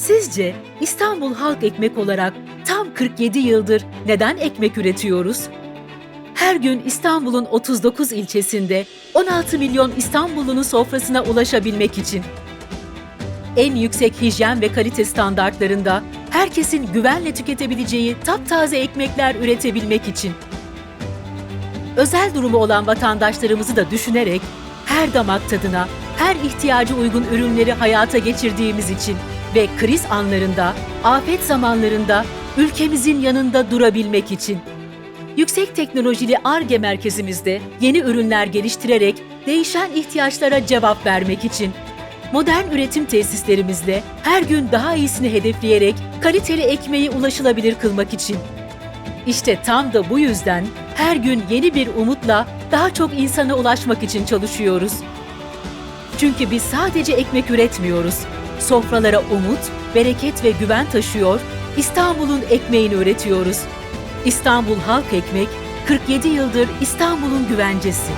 Sizce İstanbul Halk Ekmek olarak tam 47 yıldır neden ekmek üretiyoruz? Her gün İstanbul'un 39 ilçesinde 16 milyon İstanbullunun sofrasına ulaşabilmek için. En yüksek hijyen ve kalite standartlarında herkesin güvenle tüketebileceği taptaze ekmekler üretebilmek için. Özel durumu olan vatandaşlarımızı da düşünerek her damak tadına, her ihtiyacı uygun ürünleri hayata geçirdiğimiz için ve kriz anlarında, afet zamanlarında ülkemizin yanında durabilmek için. Yüksek teknolojili ARGE merkezimizde yeni ürünler geliştirerek değişen ihtiyaçlara cevap vermek için. Modern üretim tesislerimizde her gün daha iyisini hedefleyerek kaliteli ekmeği ulaşılabilir kılmak için. İşte tam da bu yüzden her gün yeni bir umutla daha çok insana ulaşmak için çalışıyoruz. Çünkü biz sadece ekmek üretmiyoruz. Sofralara umut, bereket ve güven taşıyor, İstanbul'un ekmeğini üretiyoruz. İstanbul Halk Ekmek 47 yıldır İstanbul'un güvencesi.